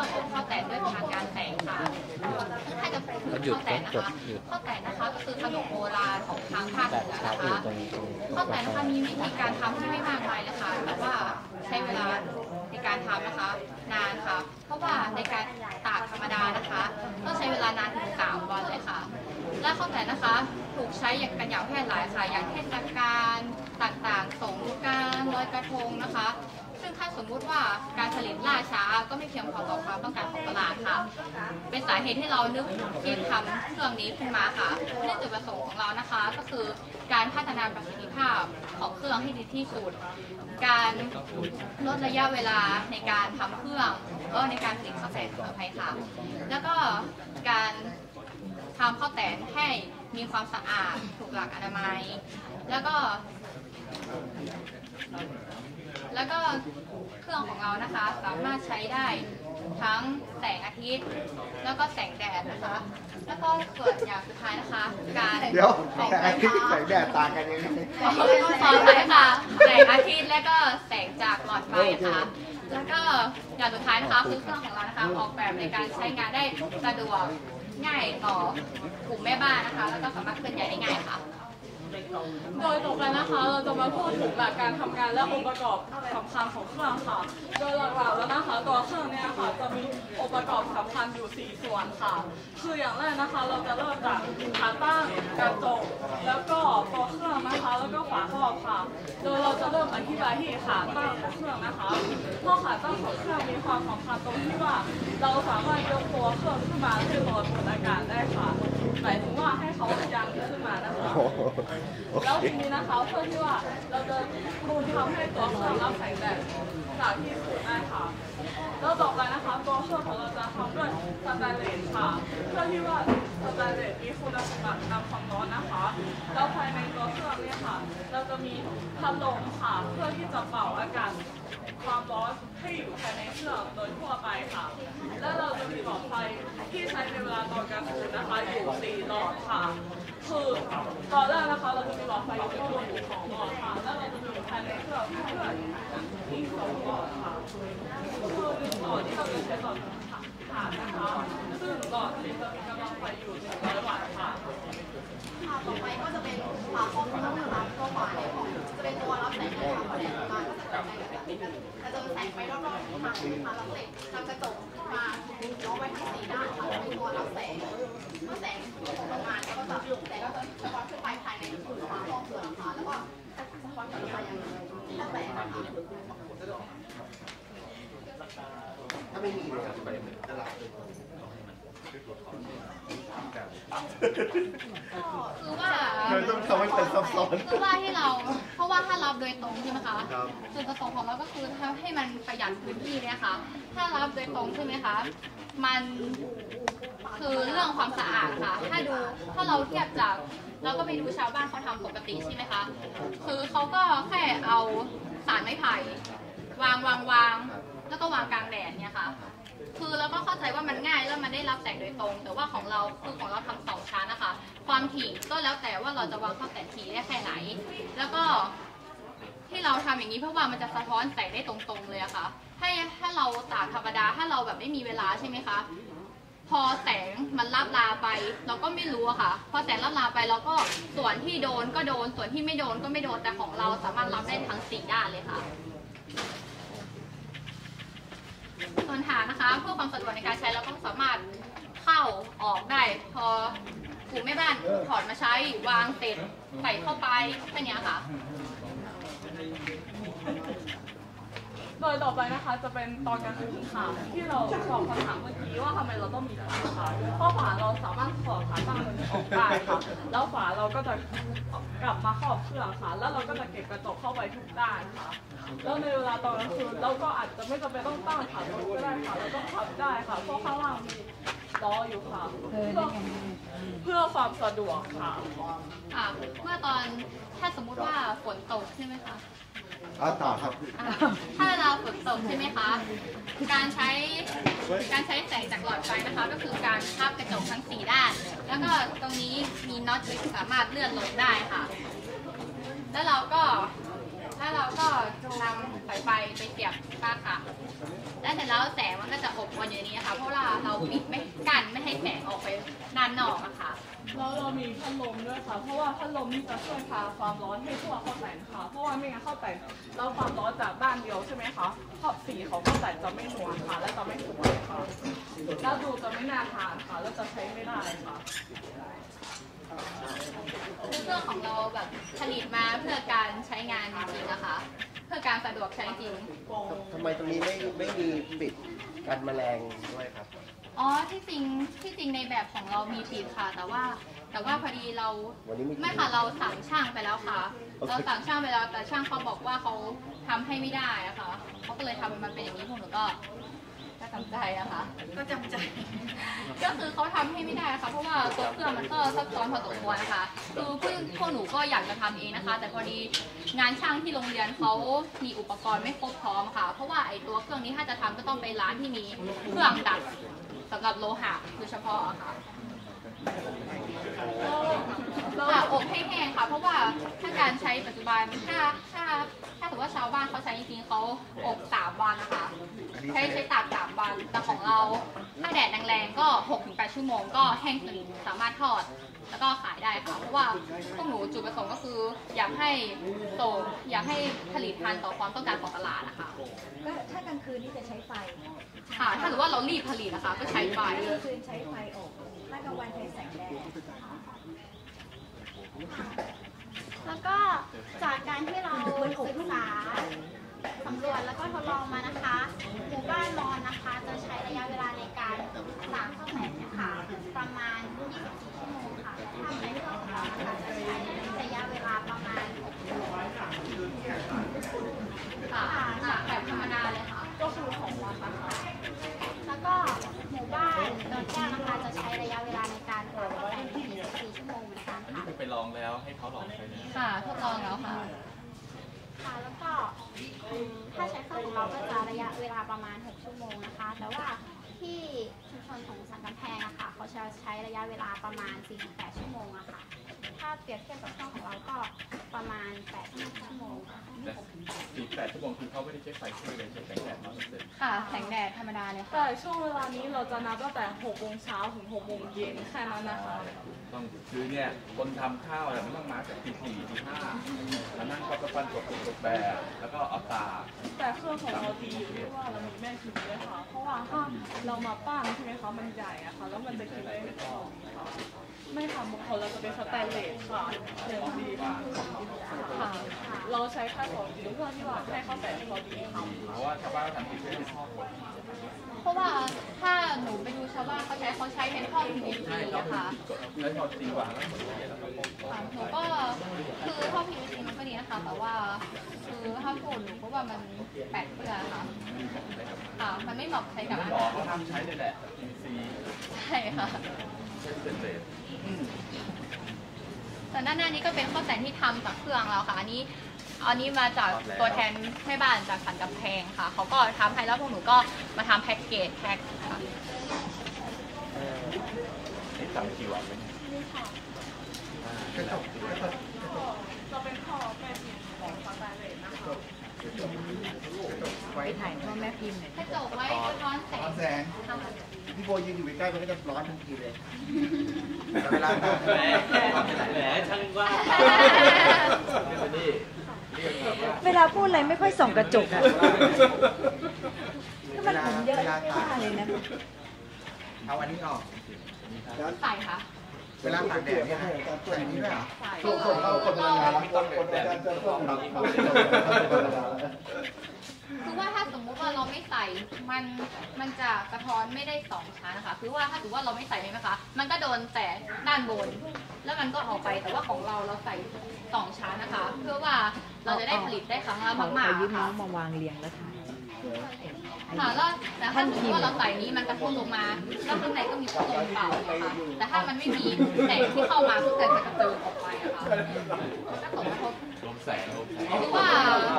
รื่องของข้าวแตนด้วยพลังงานแสงค่ะถ้าจะพูดถึงข้าวแตนนะคะข้าวแตนนะคะก็คือขนมโบราณของทางภาคเหนือครับนะอยู่คะข้าวแตนนะคะมีวิธีการทำที่ไม่มากมายเลยค่ะแต่ว่าใช้เวลาในการทำนะคะ นานค่ะ เพราะว่าในการตากธรรมดานะคะต้องใช้เวลานานถึงสามวันเลยค่ะ และข้าวแตนนะคะ ถูกใช้อย่างกันอย่างแพร่หลายค่ะ อย่างเทศกาลต่างๆ สงกรารลอยกระทงนะคะ ถ้าสมมุติว่าการผลิตล่าช้าก็ไม่เพียงพอต่อความต้องการของตลาดค่ะ เป็นสาเหตุที่เรานึกคิดทำเครื่องนี้ขึ้นมาค่ะเนื่อจุดประสงค์ของเรานะคะ ก็คือการพัฒนาประสิทธิภาพของเครื่องให้ดีที่สุด การลดระยะเวลาในการทำเครื่องเออในการผลิตข้าวแตนขออภัยค่ะ แล้วก็การทำข้าวแตนให้มีความสะอาดถูกหลักอนามัย แล้วก็ แล้วก็ รื่องของเรานะคะ สามารถใช้ได้ทั้งแสงอาทิตย์ แล้วก็แสงแดดนะคะ แล้วก็ส่วนอย่างสุดท้ายนะคะ การเดี๋ยวของแต่ไฟอาทิตย์ฟ้าแสงแดดต่างกันยังไงขอขอไปค่ะ แสงอาทิตย์และก็แสงจากหลอดไฟค่ะแล้วก็อย่างสุดท้ายนะคะคือเครื่องของเรานะคะ ออกแบบในการใช้งานได้สะดวกง่ายต่อกลุ่มแม่บ้านนะคะ แล้วก็สามารถเคลื่อนย้ายได้ง่ายค่ะ โดยต่อไปนะคะ เราจะมาพูดถึงหลักการทำงานและองค์ประกอบสำคัญของเครื่องค่ะ โดยหลักๆแล้วนะคะตัวเครื่องเนี่ยค่ะจะมีองค์ประกอบสำคัญอยู่ 4 ส่วนค่ะ คืออย่างแรกนะคะเราจะเริ่มจากขาตั้งกระจกแล้วก็ตัวเครื่องนะคะแล้วก็ฝาครอบค่ะ โดยเราจะเริ่มอธิบายที่ขาตั้งของเครื่องนะคะเพราะขาตั้งของเครื่องมีความสำคัญตรงที่ว่า เราสามารถยกตัวเครื่องขึ้นมาให้ลอยบนอากาศได้ค่ะ หมายถึงว่าให้เขายังขึ้นมานะคะโอเคแล้วทีนี้นะคะเพื่อที่ว่าเราจะคูณทำให้ตัวเครื่องรับแสงแดดจากที่สูงได้ค่ะแล้วต่อไปนะคะตัวเครื่องของเราจะทำด้วยสแตนเลสค่ะ เพื่อที่ว่าสแตนเลสมีคุณสมบัตินำความร้อนนะคะ แล้วภายในตัวเครื่องเนี่ยค่ะ เราจะมีพัดลมค่ะ เพื่อที่จะเป่าอากาศความร้อนให้อยู่ภายในเครื่องโดยทั่วไปค่ะ และเราจะ มีหลอดไฟที่ใช้ในเวลาต่อนกลางคืนนะคะอยู่สี่หลอดค่ะ คือตอนแรกนะคะเราจะมีหลอดไฟอยู่ข้างบนอยู่สองหลอดค่ะ แล้วเราจะมีภายในเครื่องที่เพื่อนอีกสองหลอดค่ะคือหลอดที่เราจะใช้หลอดถ่านนะคะ ซึ่งหลอดนี้จะมีกำลังไฟอยู่หนึ่งร้อยวัตต์ค่ะค่ะต่อไปก็จะเป็นฝาครอบเครื่องนะคะตัวฝาเนี่ยของจะเป็นตัวรับแสงจากแสงมาก็จะเป็นแสงแบบนี้แต่จะแส งไปรอบๆทางนะคะแล้วเสร็จนำกระจกมาล้อมไว้ทั้งสี่ด้านค่ะเป็นตัวรับแสงเมื่อแสงตกลงมาเนี่ยก็จะแสงก็จะสะท้อนขึ้นไปภายในฝาครองเครื่อค่ะแล้วก็สะท้อนกลับมายังข้าแสงนะคะถ้าไม่มีเลยจะหลับ คือว่ามันต้องทำให้เป็นซับซ้อนคือว่าที่เรา เพราะว่าถ้ารับโดยตรงใช่ไหมคะครับจุดประสงค์ของเราก็คือทำให้มันประหยัดพื้นที่เนี่ยค่ะ ถ้ารับโดยตรงใช่ไหมคะ มันคือเรื่องความสะอาดค่ะ ถ้าดูถ้าเราเทียบจากเราก็ไปดูชาวบ้านเขาทำปกติใช่ไหมคะ คือเขาก็แค่เอาสารไม้ไผ่วางวางวางแล้วก็วางกลางแดดเนี่ยค่ะ คือเราก็เข้าใจว่ามันง่ายแล้วมันได้รับแสงโดยตรง แต่ว่าของเราคือของเราทำสองชั้นนะคะ ความถี่ก็แล้วแต่ว่าเราจะวางข้าแต่ถี่ได้แค่ไหน แล้วก็ที่เราทำอย่างนี้เพราะว่ามันจะสะท้อนแสงได้ตรงๆเลยอะค่ะให้ถ้าเราตากธรรมดาถ้าเราแบบไม่มีเวลาใช่ไหมคะ พอแสงมันลับลาไป เราก็ไม่รู้อะค่ะ พอแสงลับลาไปเราก็ส่วนที่โดนก็โดนส่วนที่ไม่โดนก็ไม่โดนแต่ของเราสามารถรับได้ทั้งสี่ด้านเลยค่ะ ส่วนฐานนะคะ เพื่อความสะดวกในการใช้เราก็สามารถเข้าออกได้ พอกลุ่มแม่บ้านถอดมาใช้วางเสร็จใส่เข้าไปแค่นี้ค่ะ โดยต่อไปนะคะจะเป็นตอนกลางคืนค่ะที่เราตอบคำถามเมื่อกี้ว่าทำไมเราต้องมีฝาค่ะเพราะฝาเราสามารถถอดขาตั้งมันออกได้ค่ะแล้วฝาเราก็จะกลับมาครอบเครื่องค่ะ แล้วเราก็จะเก็บกระจกเข้าไปทุกด้านค่ะแล้วในเวลาตอนกลางคืนเราก็อาจจะไม่จำเป็นต้องตั้งขาตรงก็ได้ค่ะเราก็พับได้ค่ะเพราะข้างล่างมีล้ออยู่ค่ะเพื่อเพื่อความสะดวกค่ะค่ะเมื่อตอนถ้าสมมุติว่าฝนตกใช่ไหมคะ อาต่อครับถ้าเราฝนตกใช่ไหมคะ การใช้การใช้แสงจากหลอดไฟนะคะ ก็คือการคาบกระจกทั้งสี่ด้าน แล้วก็ตรงนี้มีน็อตที่สามารถเลื่อนลงได้ค่ะ แล้วเราก็ แล้วเราก็นำสายไฟไปเสียบปลั๊กค่ะ แล้วเสร็จแล้วแสงมันก็จะอบวนอยู่ในนี้นะคะ เพราะว่าเราปิดไม่กันไม่ให้แสงออกไปด้านนอกอะค่ะแล้วเรามีพัดลมด้วยค่ะ เพราะว่าพัดลมนี่จะช่วยพาความร้อนให้ทั่วเข้าแตนค่ะ เพราะว่าไม่งั้นเข้าแตนเราความร้อนจากด้านเดียวใช่ไหมคะเพราะสีของเข้าแตนจะไม่นวลค่ะ และจะไม่สวยค่ะ แล้วดูจะไม่น่าทานค่ะ แล้วจะใช้ไม่ได้ค่ะ รื่องของเราแบบผลิตมาเพื่อการใช้งานจริงๆนะคะ เพื่อการสะดวกใช้จริง ทำไมตรงนี้ไม่ไม่มีปิดกันแมลงด้วยครับ อ๋อที่จริงที่จริงในแบบของเรามีปิดค่ะ แต่ว่า แต่ว่าพอดีเราวันนี้มีไม่ค่ะเราสั่งช่างไปแล้วค่ะโอเคเราสั่งช่างไปแล้วแต่ช่างเขาบอกว่าเขาทำให้ไม่ได้อะค่ะเขาก็เลยทำมันเป็นอย่างนี้พวกหนูก็ ก็จำใจนะคะก็จำใจ ก็คือเขาทำให้ไม่ได้ค่ะ เพราะว่าตัวเครื่องมันก็ซับซ้อนพอสมควรนะคะ คือเพื่อนพวกหนูก็อยากจะทำเองนะคะ แต่พอดีงานช่างที่โรงเรียนเขามีอุปกรณ์ไม่ครบพร้อมค่ะ เพราะว่าไอ้ตัวเครื่องนี้ถ้าจะทำก็ต้องไปร้านที่มีเครื่องดัดสำหรับโลหะโดยเฉพาะอะค่ะ ค่ะอบให้แห้งค่ะ เพราะว่าถ้าการใช้ปัจจุบันถ้าถ้า ถ้าถือว่าชาวบ้านเขาใช้จริงๆเขาอบสามวันนะคะใช้ใช้ตากสามวัน แต่ของเราถ้าแดดแรงๆก็6กถึงแชั่วโมงก็แห้งสนิทสามารถทอด แล้วก็ขายได้ค่ะเพราะว่าพวกหนูจุดประสงค์ก็คือ อยากให้โตอยากให้ผลิตทันต่อความต้องการของตลาดนะคะก็ถ้ากลางคืนนี่จะใช้ไฟค่ะถ้าหรือว่าเรารีบผลิตนะคะ ก็ใช้ไฟกลางคืนใช้ไฟอบถ้ากลางวันใช้แสงแดด แล้วก็จากการที่เราศึกษาสำรวจแล้วก็ทดลองมานะคะหมู่บ้านมอนนะคะ จะใช้ระยะเวลาในการสร้างข้าวแตนเนี่ยค่ะประมาณ 24 ชั่วโมง ใช้เครื่องของเราก็จะระยะเวลาประมาณ 6 ชั่วโมงนะคะ แต่ว่าที่ชุมชนของสันกำแพงอะค่ะเขาจะใช้ระยะเวลาประมาณ 48 ชั่วโมงอะค่ะ ถ้าเปรียบเทียบกับเครื่องของเราก็ประมาณ 8 ชั่วโมงค่ะ สี่แปดชั่วโมงคือเขาไม่ได้ใช้ไฟช่วยเลยใช้แสงแดดร้อยเปอร์เซ็นต์ค่ะแสงแดดธรรมดาเลยค่ะแต่ช่วงเวลานี้เราจะนับตั้งแต่6โมงเช้าถึง6โมงเย็นแค่นั้นนะคะต้องคือเนี่ยคนทำข้าวเนี่ยมันต้องมาจากตีสี่ตีห้าแล้วนั่งก็ปั้นกดกดแบบแล้วก็เอาตากแต่เครื่องของเราดีอยู่ที่ว่าเรามีแม่พิมพ์ด้วยค่ะ เพราะว่าถ้าเรามาปั้นใช่ไหมคะมันใหญ่อะค่ะแล้วมันจะกินได้ไม่พอค่ะไม่ค่ะบางคนเราจะเป็นสแตนเลสค่ะอย่างดีค่ะค่ะเราใช้แค่สองนิ้วเพื่อนที่ว่าให้เข้าแต่พอดีค่ะเพราะว่าชาวบ้านทำผิดไม่ได้ชอบเพราะว่าถ้าหนูไปดูชาวบ้านเขาใช้เขาใช้เป็นท่อ PVC ใช่เขานะคะผิดกฎแล้วพอตีวางแล้วหมดเลยแล้วก็ลงค่ะหนูก็คือท่อ PVC มันก็ดีนะคะ แต่ว่าคือถ้าพูดหนูก็ว่ามันแปลกเปื้อนค่ะค่ะ มันไม่เหมาะใช้กับอาหารเขาทำใช้เลยแหละ PC ใช่ค่ะใช้เป็นเลสแต่ด้านหน้านี้ก็เป็นข้าวแต่นที่ทำจากเครื่องเราค่ะอันนี้ อันนี้มาจากตัวแทนแม่บ้านจากสันกำแพงค่ะ เขาก็ทำให้แล้วพวกหนูก็มาทำแพ็กเกจแพ็คค่ะนี่สั่งกี่วันไหมเนี่ยกระจกจะเป็นข้อแม่พิมพ์ของสแตนเลสนะคะไว้ถ่ายพ่อแม่พิมพ์เนี่ยกระจกไว้สะท้อนแสงแสงค่ะพี่โบยืนอยู่ใกล้ๆมันก็จะร้อนทันทีเลยแต่เวลาแหมแหมช่างว่านี่ เรียกแบบว่าเวลาพูดอะไรไม่ค่อยส่องกระจกอะก็มันผมเยอะเวลาไม่ตากว่าเลยนะเอาอันนี้ออกใส่ค่ะเวลาตากแดดเนี่ยใส่อันนี้ด้วยเหรอคือคือว่าถ้าสมมุ ติว่าเราไม่ใส่มันมันจะสะท้อนไม่ได้สองชั้นนะคะ คือว่าถ้าถือว่าเราไม่ใส่ใช่ไหมคะ มันก็โดนแต่ด้านบน แล้วมันก็ออกไปแต่ว่าของเราเราใส่สองชั้นนะคะ เพื่อว่าเราจะได้ผลิตได้ครั้งละเอามากเอายืมๆน้ค่ะ องมาวางเรียงแล้วถ่ายค่ะแล้วแต่ถ้าสมมติว่าเราใส่นี้มันกระทบลงมาแล้วข้างในก็มีพัดลมเป่านะคะแต่ถ้ามันไม่มีแสงที่เข้ามาก็เกิดจะกระเติมออกไปอะค่ะมันก็ส่งกระทบลมแสงลมแสง หรือว่า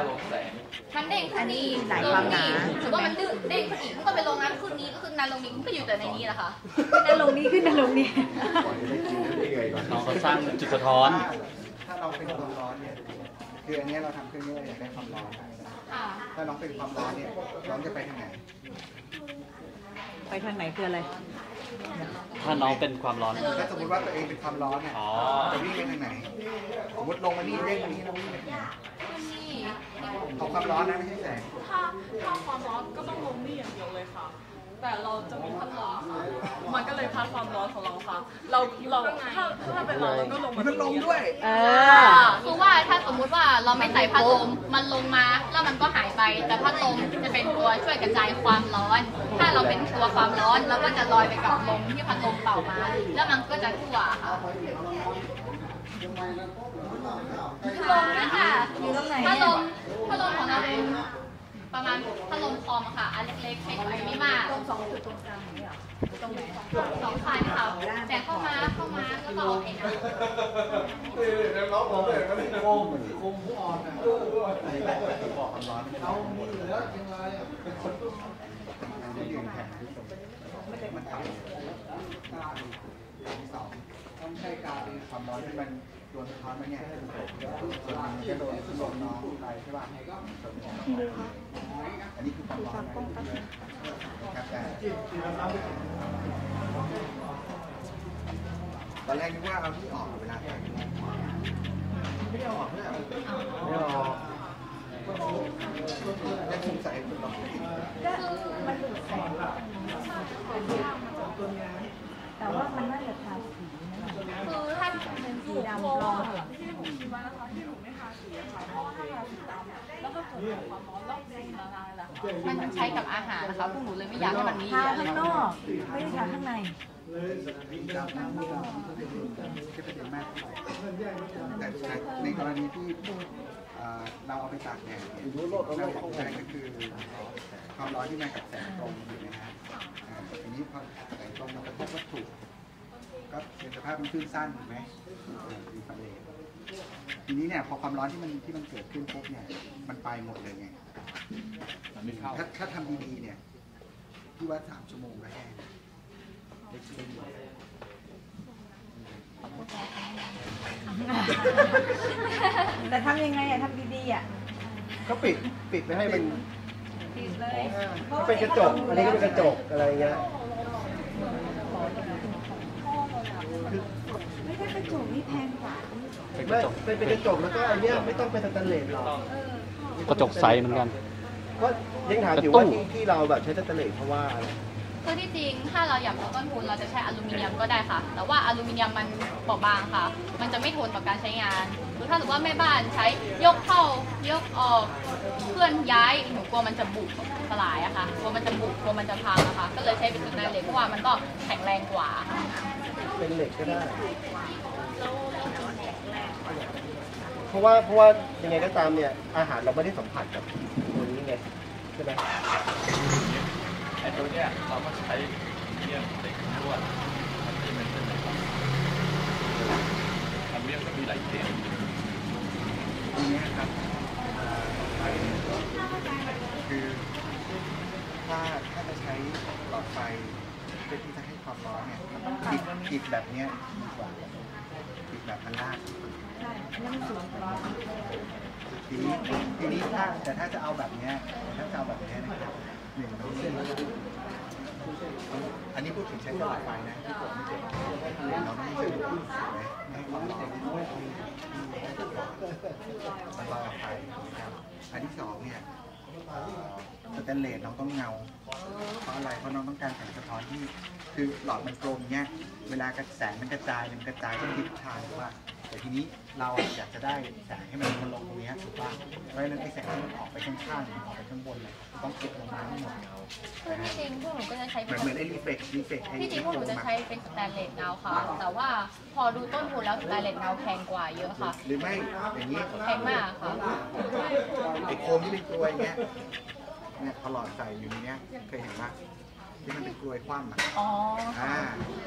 ลมแสง มันเด้งขึ้นนี่อันนี้หลายความหนาหรือว่ามันดื้อเด้งขึ้นอีกมันก็ไปลงน้ำขึ้นนี้ก็คือนานลงนี้มันก็อยู่แต่ในนี้แหละค่ะขึ้นนั่นลงนี้ขึ้นนั่นลงนี้น้องเขาสร้างจุดสะท้อน ถ้าเราเป็นคนร้อนเนี่ยคืออันเนี้ยเราทำเครื่องนี้เราอยากได้ความร้อนค่ะถ้าน้องเป็นความร้อนเนี่ยน้องจะไปทางไหนไปทางไหนคืออะไร ถ้าน้องเป็นความร้อนถ้าสมมติว่าตัวเองเป็นความร้อนเนี่ยอ๋อจะวิ่งไปทางไหน สมมติลงมานี่เด้งมานี่แล้ววิ่งไปทางไหน นี่ของความร้อนนะไม่ใช่แสงถ้าถ้าความร้อนก็ต้องลงนี่อย่างเดียวเลยค่ะ แต่เราจะมีพัดลมค่ะมันก็เลยพัดความร้อนของเราค่ะ เราเราถ้าถ้าเป็นเราเราก็ลงมัมานต้องลงด้วย เออ่าอคือว่าถ้าสมมุติว่าเราไม่ใส่พัดลมมันลงมาแล้วมันก็หายไป แต่พัดลมจะเป็นตัวช่วยกระจายความร้อน ถ้าเราเป็นตัวความร้อนเราก็จะลอยไปกับลมที่พัดลมเป่ามา แล้วมันก็จะทั่วค่ะลมด้วยค่ะ อยู่ตรงไหน พัด เนี่ ล ย มพัดลมของเราเป็น ประมาณพัดลมคอมอะค่ะ อันเล็กๆใช้ไฟไม่มากสองจุดตรงกลางนี่หรอตรงไหนสองคันค่ะแต่เข้ามาเข้ามาแล้วก็ออกเองนะบอกความร้อ่อนไม่ได้อนเอามีเหลือยังไงเป็นคนที่ยืนแข็งที่สุดมันต่ำที่สองต้องใช้การความร้อนที่มัน โดนสะท้อนมาเนี่ยส่วนมันจะโดนลมน้องไปใช่ป่ะอันนี้คือความร้อนนะครับแต่ตอนแรกนึกว่าเอาที่ออกเวลาแต่งไม่ได้เอาออกเนี่ยไม่เอาออกยังสงสัยคุณหรอก แต่ว่ามันน่าจะทาสีนะ คือถ้า เป็นสีดำ เพ ร ราะ อ ว่า ข้างหลัง ที่หนูคิดว่านะคะที่หนูไม่ทาสีอะค่ะเพราะว่าถ้าทาสีดำ แล้วก็เกิดความร้อนแล้วสีละลายแหละค่ะมันใช้กับอาหารนะคะพวกหนูเลยไม่อยากให้มันมีทาข้างนอกไม่ได้ทาข้างในดำน้ำดำก็เป็นประเด็นมากแต่ในกรณีที่เอ่อเราเอาไปตากแดดเนี่ยเราอยากได้ก็คือความร้อนที่มากับแสงตรงถูกไหมฮะอ่าทีนี้พอแสงตรงมากระทบวัตถุก็เป็นสภาพมันคลื่นสั้นถูกไหมอินฟราเรด ทีนี้เนี่ยพอความร้อนที่มันที่มันเกิดขึ้นปุ๊บเนี่ย มันไปหมดเลยไงมันไม่เข้าถ้าถ้าทำดีๆเนี่ยพี่ว่าสามชั่วโมงก็แห้งได้ชิ้นเดียวแต่ทำยังไงอะทำดีๆอะก็ปิดปิดไม่ให้มันปิดเลยก็เป็นกระจก อันนี้ก็เป็นกระจกอะไรเงี้ย ไม่ใช่กระจกนี่แพงกว่า เป็น กไม่ระจกเป็นเป็นกระจกแล้วก็อันเนี้ยไม่ต้องเป็นสแตนเลสหรอกกระจกใสเหมือนกัน ก็ยังถามอยู่กระตู้ว่าที่ที่เราแบบใช้สแตนเลสเพราะว่าอะไรคือที่จริงถ้าเราอยากลดต้นทุนเราจะใช้อลูมิเนียมก็ได้ค่ะ แต่ว่าอลูมิเนียมมันเบาบางค่ะ มันจะไม่ทนต่อการใช้งานหรือถ้าสมมติว่าแม่บ้านใช้ยกเข้ายกออกเคลื่อนย้ายหนูกลัวมันจะบุบสลายอะค่ะกลัวมันจะบุบกลัวมันจะพังอะค่ะก็เลยใช้เป็นสแตนเลสเพราะว่ามันก็แข็งแรงกว่าค่ะเป็นเหล็กก็ได้ เพราะว่าเพราะว่ายังไงก็ตามเนี่ย อาหารเราไม่ได้สัมผัสกับตัวนี้ไงใช่ไหมไอ้ตัวเนี้ยเราก็ใช้เยี่ยมเหล็กลวดมันที่มันเป็นเหล็กอันเนี้ยก็มีหลายเกรดทีเนี้ยครับเอ่อคือถ้าถ้าจะใช้หลอดไฟเพื่อที่จะให้ความร้อนเนี่ยปิดปิดแบบเนี้ยดีกว่าปิดแบบพันล่างใช่อันนั้นมันสูงกว่า ทีนี้ทีนี้ถ้าแต่ถ้าจะเอาแบบเนี้ยถ้าจะเอาแบบเนี้ยนะครับหนึ่งเราเส้นอันนี้พูดถึงใช้หลอดไฟนะที่ผมไม่เจ็บเราต้องใช้ดูไม่ให้ความร้อนมันรอไฟนะครับอันที่สองเนี่ยสแตนเลสน้องต้องเงา เพราะอะไรเพราะน้องต้องการแสงสะท้อนที่คือหลอดมันกลมเนี้ยเวลากระแสมันกระจายมันกระจายไปทิศทางถูกป่ะ แต่ทีนี้เราอยากจะได้แสงให้มันมันลงตรงเนี้ยถูกป่ะเพราะฉะนั้นไอ้แสงที่มันออกไปข้างๆหรือออกไปข้างบนเลยต้องเก็บลงมาให้หมดคือที่จริงพวกหนูก็จะใช้เหเป็มือนนเหมือนไอ้รีเฟกรีเฟกไอ้ที่จริงพวกหนูจะใช้เป็นสแตนเลสเงาค่ะ แต่ว่าพอดูต้นทุนแล้วสแตนเลสเงาแพงกว่าเยอะค่ะ หรือไม่อย่างนี้แพงมากค่ะไอ้โคมที่เป็นกลวยเงี้ยเนี่ยพอหลอดใส่อยู่ในเนี้ยเคยเห็นปะ ที่มันเป็นกลวยคว่ำอะอ๋ออ่า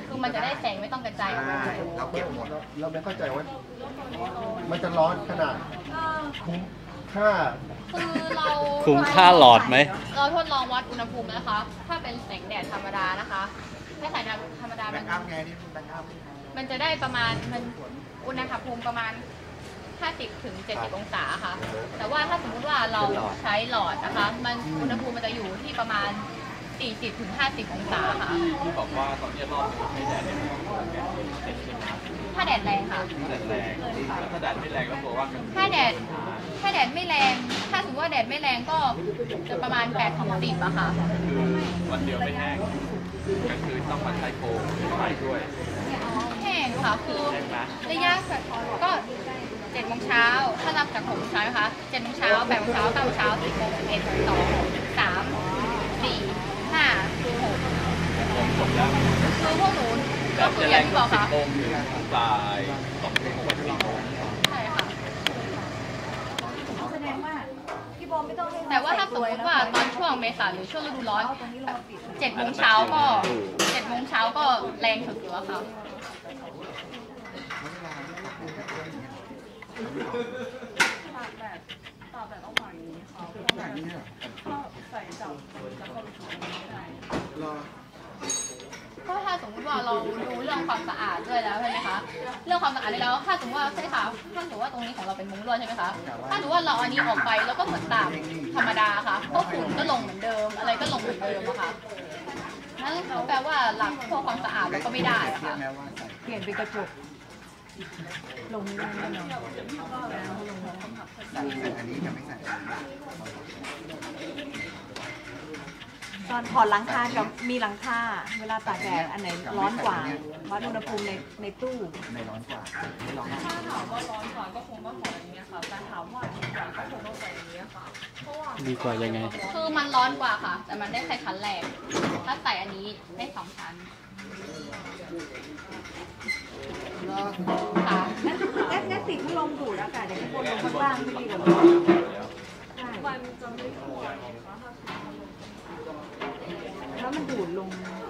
คือมันจะได้แสงไม่ต้องกระจายออกใช่ไปเราเก็บหมดเราเราไม่เข้าใจว่ามันจะร้อนขนาดคุ้มค่า คือเราคุ้มค่าหลอดไหม เราทดลองวัดอุณหภูมินะคะ ถ้าเป็นแสงแดดธรรมดานะคะถ้าแสงแดดธรรมดาแบ็มันกอัพไงนี่แบ็กอัพมันจะได้ประมาณมันอุณหภูมิประมาณ 50ถึง70 องศาค่ะ แต่ว่าถ้าสมมุติว่าเราใช้หลอดนะคะ มันอุณหภูมิมันจะอยู่ที่ประมาณ 40ถึง50องศาค่ะที่บอกว่าตอนนี้รอบนี้ไม่แดดแรงถ้าแดดแรงค่ะ แดดแรงถ้าแดดไม่แรงก็บอกว่าถ้าแดดถ้าแดดไม่แรง ถ้าสมมติว่าแดดไม่แรงก็จะประมาณ8ของ10อะค่ะ คือวันเดียวไม่แห้งก็คือต้องมาใช้โฟมไฟด้วยแห้งค่ะคือระยะก็เจ็ดโมงเช้าถ้ารับจากหกโมงเช้านะคะดโมงเช้าแปดโมงเช้าเก้าโมงเช้าสิบโมง11โมง2 คือพวกหนูแดก็ดคืจะออแรย่างงที่กบว่าอกสิบค่ะโมงถึงบ่ายสองโมงวันสี่โมงใช่ค่ะ แสดงว่าพี่โบไม่ต้องให้แต่ว่าถ้าสมมติว่าตอนช่วงเมษาหรือช่วงฤดูร้อนเอาตรงนี้เราปิดเจ็ดโมงเช้าก็เจ็ดโมงเช้าก็แรงสุดแล้วค่ะตากแดดตากแดดต้องวางอย่างนี้ค่ะเพราะแบว่าบนี้เหรอถ้าใส่จับจะเข้าไปทำไม่ได้ รอ ก็ถ้าสมมติว่าเราดูเรื่อง ความสะอาดด้วยแล้วใช่ไหมคะ เรื่องความสะอาดได้แล้วถ้าสมมติว่าใช่ค่ะถ้าสมมติว่าตรงนี้ของเราเป็นมุ้งลวดใช่ไหมคะถ้าสมมติว่าเราอันนี้ออกไปแล้วก็เหมือนตากธรรมดาค่ะก็ฝุ่นก็ลงเหมือนเดิม อะไรก็ลงเหมือนเดิมอะค่ะนั่นแปลว่าหลักพวกความสะอาดเราก็ไม่ได้อะค่ะเปลี่ยนเป็นกระจกลงได้แน่นอนใส่ใส่อันนี้กับไม่ใส่ ตอนถอดหลังคากับมีหลังคาเวลาตากแดดอันไหนร้อนกว่าวัดอุณหภูมิในในตู้ในร้อนกว่าไม่ร้อนถ้าถามว่าร้อนกว่าก็คงต้องถอดอย่างนี้ยค่ะแต่ถามว่าดีกว่าก็คงต้องใส่อย่างนี้ยค่ะเพราะว่าดีกว่ายังไง คือมันร้อนกว่าค่ะ แต่มันได้แค่ชั้นแรกถ้าใส่อันนี้ได้สองชั้นรอค่ะงั้นงั้นงั้นติดพัดลมดูดอากาศอย่างที่บนลงข้างล่างไม่ดีกว่าเหรอใช่มันจะไม่ทั่วนะคะถ้า แล้วมันดูดลงเลย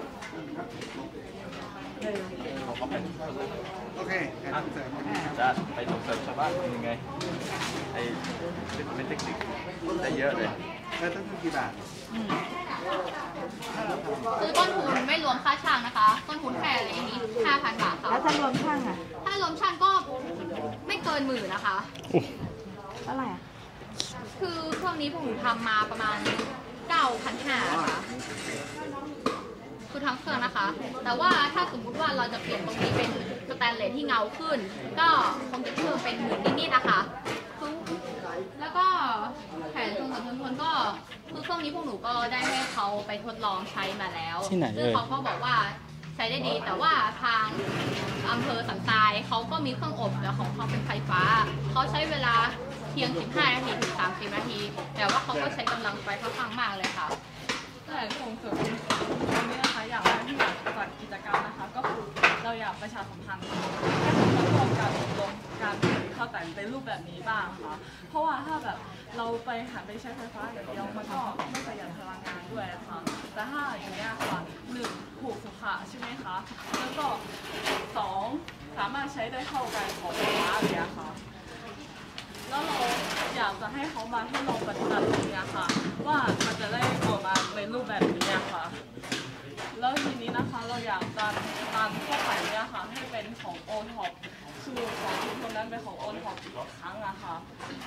โอเคแอนเสริมอ่าจะไปส่งเสริมชาวบ้านยังไงไอ้เป็นเทคนิคได้เยอะเลยแล้วต้นทุนกี่บาทอืมคือต้นทุนไม่รวมค่าช่างนะคะ ต้นทุนแค่อะไรอย่างนี้5,000บาทค่ะแล้วถ้ารวมช่างอะ ถ้ารวมช่างก็ไม่เกินหมื่นนะคะเท่าไหร่อะคือเครื่องนี้พวกหนูทำมาประมาณ9,500ค่ะ คือทั้งเครื่องนะคะ แต่ว่าถ้าสมมุติว่าเราจะเปลี่ยนตรงนี้เป็นสแตนเลสที่เงาขึ้น ก็คงจะเพิ่มเป็นหมื่นนิดๆนะคะคือแล้วก็แผนทรงสำนวนก็คือเครื่องนี้พวกหนูก็ได้ให้เขาไปทดลองใช้มาแล้วที่ไหนเอ่ย ซึ่งเขาก็บอกว่าใช้ได้ดี แต่ว่าทางอำเภอสันทรายเขาก็มีเครื่องอบแต่ของเขาเป็นไฟฟ้าเขาใช้เวลาเพียง 15 นาทีถึง 30 นาที แต่ว่าเขาก็ใช้กำลังไฟค่อนข้างมากเลยค่ะ แต่ส่งเสริมตรงนี้นะ กรรมนะคะ ก็คือเราอยากประชาสัมพันธ์ให้คนร่วมการอบรมการเข้าแต่งในรูปแบบนี้บ้างค่ะ เพราะว่าถ้าแบบเราไปหันไปใช้ไฟฟ้าอย่างเดียวมันก็ไม่ประหยัดพลังงานด้วยค่ะแต่ถ้าอย่างนี้ยค่ะหนึ่งถูกสุขะใช่ไหมคะแล้วก็สองสามารถใช้ได้เข้ากันของไฟฟ้าเลยอะค่ะแล้วเราอยากจะให้เขามาให้ลองปฏิบัติจริงอะค่ะ ว่ามันจะได้ออกมาในรูปแบบนี้อะค่ะ แล้วทีนี้นะคะเราอยากจะตามพวกใหม่เนี่ยค่ะให้เป็นของโอท็อปคือของชุมชนนั้นเป็นของโอท็อปอีกครั้งอะค่ะ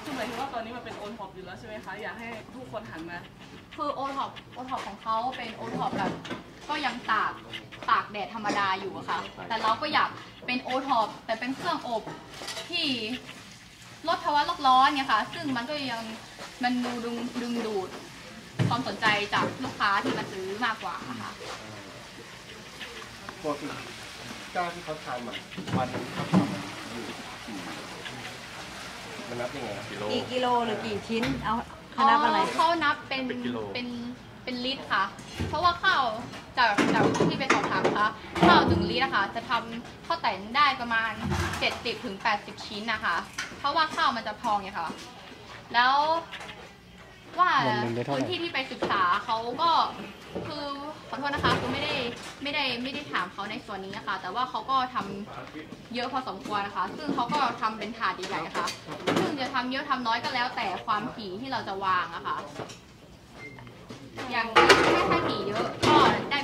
คือหมายถึงว่าตอนนี้มันเป็นโอท็อปอยู่แล้วใช่ไหมคะอยากให้ทุกคนหันมาคือโอท็อปโอท็อปของเขาเป็นโอท็อปแบบก็ยังตากตากแดดธรรมดาอยู่อะค่ะ แต่เราก็อยากเป็นโอท็อปแต่เป็นเครื่องอบที่ลดภาวะโลกร้อนเนี่ยค่ะ ซึ่งมันก็ยังมันดูดึงดึงดูดความสนใจจากลูกค้าที่มาซื้อมากกว่าค่ะ ปกติเจ้าที่เขาทำอะวันหนึงเขาทำอยู่กี่มันนับยังไงอะกิโลกี่กิโลหรือกี่ชิ้น เอาคณะอะไรเขานับเป็นเป็นกิโลเป็นเป็นลิตรค่ะ เพราะว่าข้าวจากจากที่ไปสอบถามนะคะข้าวหนึ่งลิตรนะคะจะทำข้าวแต่นได้ประมาณ 70ถึง80 ชิ้นนะคะ เพราะว่าข้าวมันจะพองไงค่ะแล้วว่าวันหนึ่งได้เท่าไหร่คนที่ที่ไปศึกษาเขาก็คือ ขอโทษนะคะคือไม่ได้ไม่ได้ไม่ได้ถามเขาในส่วนนี้นะคะ แต่ว่าเขาก็ทำเยอะพอสมควรนะคะ ซึ่งเขาก็ทำเป็นถาดใหญ่ๆนะคะ ซึ่งจะทำเยอะทำน้อยก็แล้ว แต่ความถี่ที่เราจะวางอะค่ะอย่างถ้าถี่เยอะก็ได้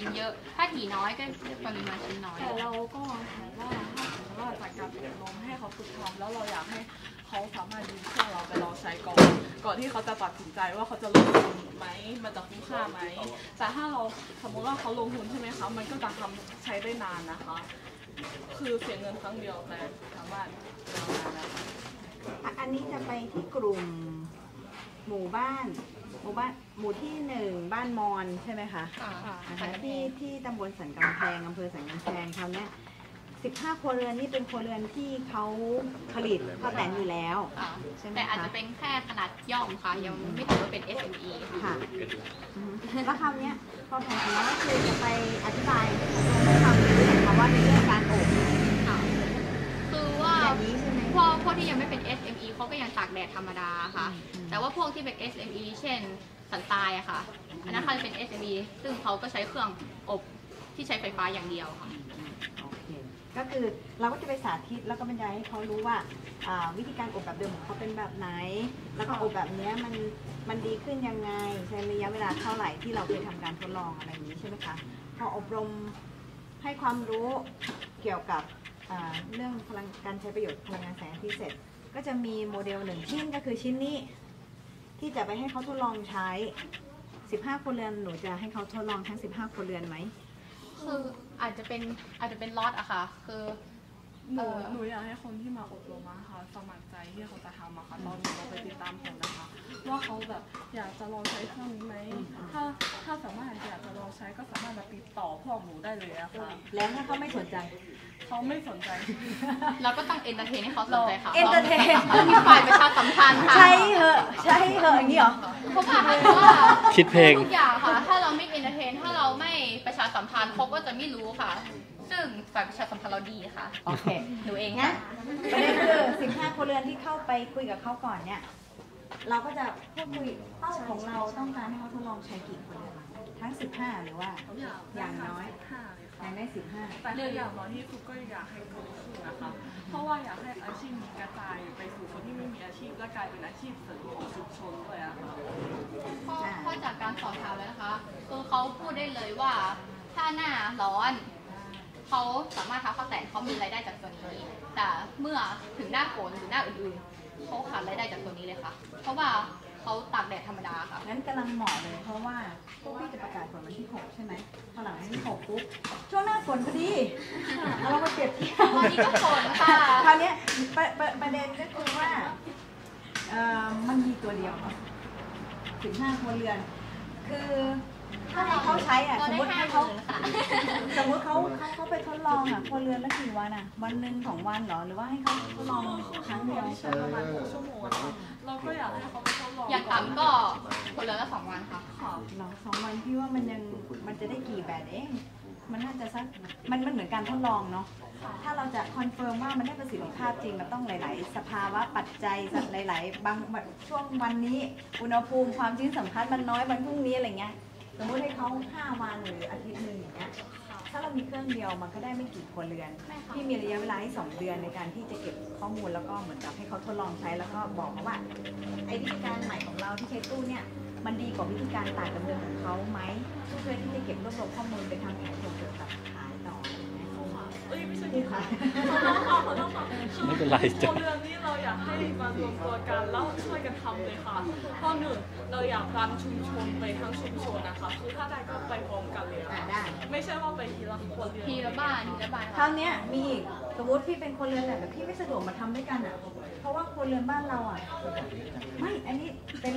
ชิ้นชิ้นเยอะ ถ้าถี่น้อยก็ปริมาณชิ้นน้อย แต่เราก็มองถึงว่าถ้าสมมติว่าจากการอบรมให้เขาฝึกทำแล้วเราอยากให้เขาสามารถยืมเครื่องเราไปลองใช้ก่อน ก่อนที่เขาจะตัดสินใจว่าเขาจะลงทุนไหมมันจะคุ้มค่าไหม แต่ถ้าเราสมมติว่าเขาลงทุนใช่ไหมคะ มันก็จะทำใช้ได้นานนะคะ คือเสียเงินครั้งเดียวแต่สามารถยาวนานนะคะอะอันนี้จะไปที่กลุ่มหมู่บ้าน หมู่บ้าน หมู่ที่หนึ่งบ้านมอนใช่ไหมคะค่ะนะคะที่ที่ตำบลสันกำแพงอำเภอสันกำแพงคราวเนี้ย15ครัวเรือนนี่เป็นครัวเรือนที่เขาผลิตข้าวแตนอยู่แล้วค่ะใช่ไหมแต่อาจคะจะเป็นแค่ขนาดย่อมค่ะ ยังไม่ถือว่าเป็น SME ค่ะอือฮึแล้วคราวเนี้ยพอแผนของเราก็คือจะไปอธิบายให้ฟังในเรื่องค่ะว่าในเรื่องการอบค่ะ คือว่าแบบนี้ใช่ไหมพวกพวกที่ยังไม่เป็น SME เขาก็ยังตากแดดธรรมดาค่ะอืมแต่ว่าพวกที่เป็น SME เช่น สันทรายอะค่ะ อันนั้นเขาจะเป็น SME ซึ่งเขาก็ใช้เครื่องอบที่ใช้ไฟฟ้าอย่างเดียวค่ะ โอเคก็คือเราก็จะไปสาธิตแล้วก็บรรยายให้เขารู้ว่าอ่าวิธีการอบแบบเดิมของเขาเป็นแบบไหน แล้วก็อบแบบเนี้ยมันมันดีขึ้นยังไง ใช้ระยะเวลาเท่าไหร่ที่เราเคยทำการทดลองอะไรอย่างนี้ใช่ไหมคะพออบรมให้ความรู้เกี่ยวกับอ่าเรื่องพลังการใช้ประโยชน์พลังงานแสงอาทิตย์เสร็จ ก็จะมีโมเดลหนึ่งชิ้นก็คือชิ้นนี้ ที่จะไปให้เขาทดลองใช้ 15 คนเรือนหนูจะให้เขาทดลองทั้ง 15 คนเรือนไหม คืออาจจะเป็นอาจจะเป็นล็อตอะค่ะ คือ หนูเอ่อหนูอยากให้คนที่มาอบรมอะค่ะสมัครใจที่เขาจะทำอะค่ะตอนนี้เราไปติดตามผลนะคะ ว่าเขาแบบอยากจะลองใช้เครื่องนี้ไหมถ้าถ้าสามารถอยากจะลองใช้ก็สามารถมาติดต่อพวกหนูได้เลยอะค่ะแล้วถ้าเขาไม่สนใจ เขาไม่สนใจ เราก็ต้องเอนเตอร์เทนให้เขาสนใจค่ะ entertain เรามีฝ่ายประชาสัมพันธ์ค่ะ ใช่เหอะใช่เหอะอย่างนี้เหรอเพราะว่าถ้าเกิดว่าคิดเพลงทุกอย่างค่ะ ถ้าเราไม่เอนเตอร์เทนถ้าเราไม่ประชาสัมพันธ์เขาก็จะไม่รู้ค่ะ ซึ่งฝ่ายประชาสัมพันธ์เราดีค่ะ โอเคหนูเองงั้ค่ะนประเด็นคือ15คนเรือนที่เข้าไปคุยกับเขาก่อนเนี่ย เราก็จะพูดคุยเป้าของเราต้องการให้เขาทดลองใช้กี่คนเรือนทั้ง 15 หรือว่า อย่างน้อยห้าเลยอค่ะยากได้แต่ถ้าอย่างน้อยที่สุดก็อยากให้เกิดขึ้นนะคะ เพราะว่าอยากให้อาชีพนี้กระจายไปสู่คนที่ไม่มีอาชีพและกลายเป็นอาชีพเสริมของชุมชนด้วยอะค่ะเพราะเพราะจากการสอบถามแล้วนะคะคือเขาพูดได้เลยว่า ถ้าหน้าร้อน เขาสามารถทำข้าวแตนเขามีรายได้จากตัวนี้ แต่เมื่อถึงหน้าฝนหรือหน้าอื่นๆเขาขาดรายได้จากตัวนี้เลยค่ะ เพราะว่าเขาตากแดดธรรมดาค่ะ15งั้นกำลังเหมาะเลย เพราะว่าพวกพี่จะประกาศผลวันที่ 6 ใช่ไหมพอหลังวันที่6ปุ๊บช่วงหน้าฝนพอดีเอาเรามาเปรียบเทียบตอนนี้ก็ฝนค่ะ คราวเนี้ยประประประเด็นก็คือว่าเอ่อมันมีตัวเดียวถึงห้าครัวเรือน คือ ถ้าให้เขาใช้อะเราสมได้มติห้าให้หเขามื่นค่ะสมมติเขาเขาเขาไปทดลองอะครัวเรือนละกี่วันอะ วันหนึ่งสองวันเหรอ หรือว่าให้เขาทดลองครั้งเดียวใช้ประมาณหกชั่วโมงอะค่ะเราก็อยากให้เขาไปทดลอง อย่างต่ำก็คนละละสองวันค่ะค่ะเหรอสองวันพี่ว่ามันยังมันจะได้กี่แบบเองมันน่าจะสักมันมันเหมือนการทดลองเนาะถ้าเราจะคอนเฟิร์มว่ามันได้ประสิทธิภาพจริงมันต้องหลาย ๆ สภาวะปัจจัยหลาย ๆ บางช่วงวันนี้ อุณหภูมิความชื้นสัมพัทธ์มันน้อยวันพรุ่งนี้อะไรเงี้ย สมมติให้เขา5วันหรืออาทิตย์หนึ่งอย่างเงี้ยถ้าเรามีเครื่องเดียวมันก็ได้ไม่กี่ครัวเรือนที่มีระยะเวลาให้สองเดือนในการที่จะเก็บข้อมูลแล้วก็เหมือนกับให้เขาทดลองใช้แล้วก็บอกเขาว่าไอ้วิธีการใหม่ของเราที่ใช้ตู้เนี่ยมันดีกว่าวิธีการตากเดิมๆของเขาไหมเพื่อที่จะเก็บรวบรวมข้อมูลไปทำแผน ค่ะขอโทษค่ะขอโทษค่ะไม่เป็นไรคจ้ะนเรือนนี้เราอยากให้มารวมตัวกันแล้วช่วยกันทำเลยค่ะเพราะหนึ่งเราอยากรันชุมชนไปทั้งชุมชนนะคะคือถ้าได้ก็ไปพร้อมกันเลยอะอ่าค่ะได้ไม่ใช่ว่าไปทีละคนเรือนทีละบ้านทีละบ้านคราวเนี้ยมีอีกสมมติพี่เป็นคนเรือนแหละแต่พี่ไม่สะดวกมาทำด้วยกันอะเพราะว่าคนเรือนบ้านเราอะไม่อันนี้เป็น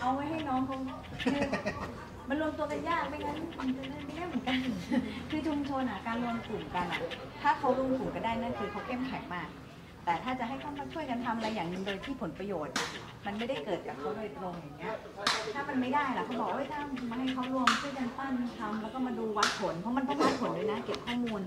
เอาไว้ให้น้องเขาคือ มันรวมตัวกันยากไม่งั้นมันจะไม่ได้เหมือนกัน คือชุมชนอะการรวมกลุ่มกันอะ ถ้าเขารวมกลุ่มกันได้นั่นคือเขาเข้มแข็งมาก แต่ถ้าจะให้เขามาช่วยกันทำอะไรอย่างหนึ่งโดยที่ผลประโยชน์ มันไม่ได้เกิดจากเขาโดยตรงอย่างเงี้ย ถ้ามันไม่ได้ล่ะเขาบอกว่าถ้ามาให้เขารวมช่วยกันปั้นทำแล้วก็มาดูวัดผล เพราะมันต้องวัดผลด้วยนะเก็บข้อมูล